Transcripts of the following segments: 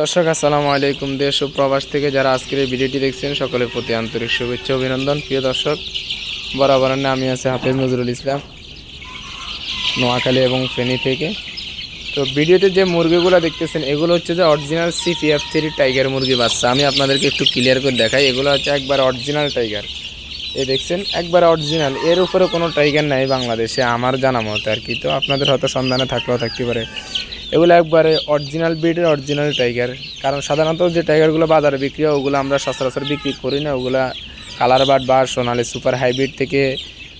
দর্শক, আসসালামু আলাইকুম। দেশ ও প্রবাস থেকে যারা আজকের এই ভিডিওটি দেখছেন, সকলের প্রতি আন্তরিক শুভেচ্ছা, অভিনন্দন। প্রিয় দর্শক, বরাবর আমি আছি হাফেজ নজরুল ইসলাম, নোয়াখালী এবং ফেনী থেকে। তো ভিডিওতে যে মুরগিগুলো দেখতেছেন, এগুলো হচ্ছে যে অরিজিনাল সিপিএফ থ্রি টাইগার মুরগি বাচ্চা। আমি আপনাদেরকে একটু ক্লিয়ার করে দেখাই, এগুলো হচ্ছে একবার অরিজিনাল টাইগার এই দেখছেন, একবার অরিজিনাল এর উপরে কোনো টাইগার নাই বাংলাদেশে, আমার জানা মতো আর কি। তো আপনাদের হয়তো সন্ধানে থাকলেও থাকতে পারে। এগুলো একবারে অরিজিনাল ব্রিডের অরিজিনাল টাইগার কারণ সাধারণত যে টাইগারগুলো বাজারে বিক্রি হয়, ওগুলো আমরা সচরাচর বিক্রি করি না। ওগুলা কালার বাট বা সোনালি সুপার হাইব্রিড থেকে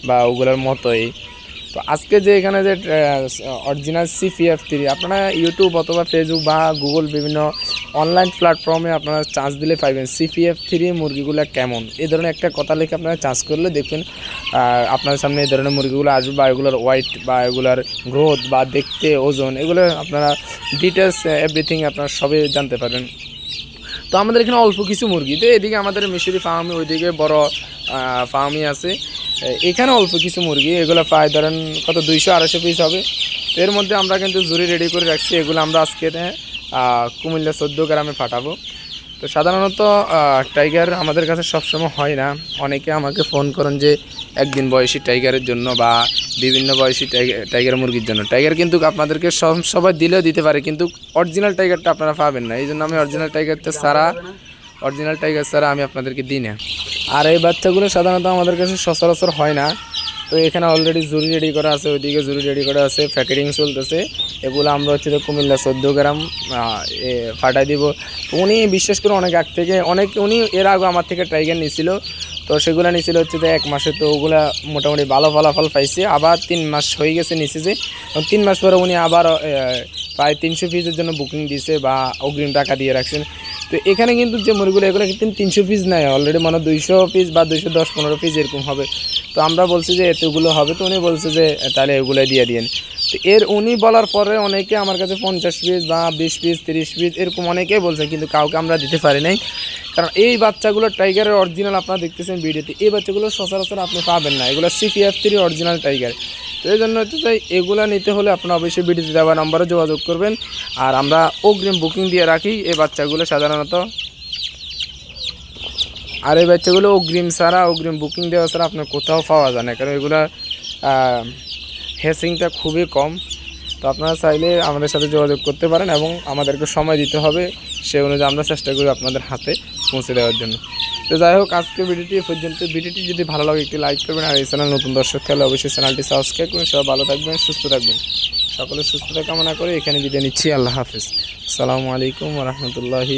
বা ওগুলোর মতোই। তো আজকে যে এখানে যে অরিজিনাল সিপিএফ থ্রি আপনারা ইউটিউব অথবা ফেসবুক বা গুগল বিভিন্ন অনলাইন প্ল্যাটফর্মে আপনারা চার্জ দিলে পাইবেন। সিপিএফ থ্রি মুরগিগুলো কেমন? এই ধরনের একটা কথা লিখে আপনারা চার্জ করলে দেখবেন আপনার সামনে এই ধরনের মুরগিগুলো আসবে বা এগুলোর ওয়াইট বা এগুলোর গ্রোথ বা দেখতে, ওজন, এগুলো আপনারা ডিটেলস এভরিথিং আপনারা সবই জানতে পারবেন। তো আমাদের এখানে অল্প কিছু মুরগি। তো এদিকে আমাদের মিশরি ফার্মে ওইদিকে বড় ফার্মই আছে। এখানে অল্প কিছু মুরগি, এগুলো প্রায় ধরেন কত দুইশো, আড়াইশো পিস হবে। এর মধ্যে আমরা কিন্তু জুড়ি রেডি করে রাখছি, এগুলো আমরা আজকে কুমিল্লা চোদ্দ গ্রামে পাঠাবো। তো সাধারণত টাইগার আমাদের কাছে সবসময় হয় না। অনেকে আমাকে ফোন করেন যে, একদিন বয়সী টাইগারের জন্য বা বিভিন্ন বয়সী টাইগার টাইগার মুরগির জন্য। টাইগার কিন্তু আপনাদেরকে সব, সবাই দিলেও দিতে পারে, কিন্তু অরিজিনাল টাইগারটা আপনারা পাবেন না। এই জন্য আমি অরিজিনাল টাইগারটা সারা অরিজিনাল টাইগার ছাড়া আমি আপনাদেরকে দিই না। আর এই বাচ্চাগুলো সাধারণত আমাদের কাছে সচরাচর হয় না। তো এখানে অলরেডি জুরি রেডি করা আছে, ওইদিকে জুরি রেডি করা আছে প্যাকেটিং চলতেছে। এগুলো আমরা হচ্ছে কুমিল্লা চোদ্দ গ্রাম পাঠাই দিব। উনি বিশেষ করে অনেক আগ থেকে, অনেক উনি এর আগে আমার থেকে টাইগার নিছিল। তো সেগুলো নিয়েছিল হচ্ছে যে এক মাসে। তো ওগুলো মোটামুটি ভালো ফলাফল পাইছে। আবার তিন মাস হয়ে গেছে নিচে যে। তিন মাস পরে উনি আবার প্রায় তিনশো পিসের জন্য বুকিং দিয়েছে বা অগ্রিম টাকা দিয়ে রাখছেন। তো এখানে কিন্তু যে মুরগিগুলো, এগুলো কিন্তু তিনশো পিস নেয় অলরেডি মানে দুইশো পিস বা দুইশো দশ, পনেরো পিস এরকম হবে। তো আমরা বলছি যে এতগুলো হবে, তো উনি বলছে যে, তাহলে এগুলো দিয়ে দিন তো এর উনি বলার পরে অনেকে আমার কাছে পঞ্চাশ পিস বা বিশ পিস তিরিশ পিস এরকম অনেকেই বলছে, কিন্তু কাউকে আমরা দিতে পারি নাই। কারণ এই বাচ্চাগুলো টাইগারের অরিজিনাল আপনারা দেখতেছেন ভিডিওতে, এই বাচ্চাগুলো সচরাচর আপনি পাবেন না। এগুলো সিপিএফ থ্রি অরিজিনাল টাইগার তো এই জন্য হচ্ছে যে এগুলো নিতে হলে আপনারা অবশ্যই ভিডিওতে দেওয়া নম্বরে যোগাযোগ করবেন। আর আমরা অগ্রিম বুকিং দিয়ে রাখি এই বাচ্চাগুলো সাধারণত। আর এই বাচ্চাগুলো অগ্রিম ছাড়া, অগ্রিম বুকিং দেওয়া ছাড়া আপনার কোথাও পাওয়া যায় না। কারণ এগুলো হেসিংটা খুবই কম। তো আপনারা চাইলে আমাদের সাথে যোগাযোগ করতে পারেন এবং আমাদেরকে সময় দিতে হবে। সে অনুযায়ী আমরা চেষ্টা করি আপনাদের হাতে পৌঁছে দেওয়ার জন্য। তো যাই হোক, আজকে ভিডিওটি পর্যন্ত। ভিডিওটি যদি ভালো লাগে, একটি লাইক করবেন। আর এই চ্যানেল নতুন দর্শক খেলে অবশ্যই চ্যানেলটি সাবস্ক্রাইব করুন। সবাই ভালো থাকবেন, সুস্থ থাকবেন। সকলে সুস্থতা কামনা করে এখানে বিদায় নিচ্ছি। আল্লাহ হাফিজ। আসসালামু আলাইকুম রহমতুল্লাহি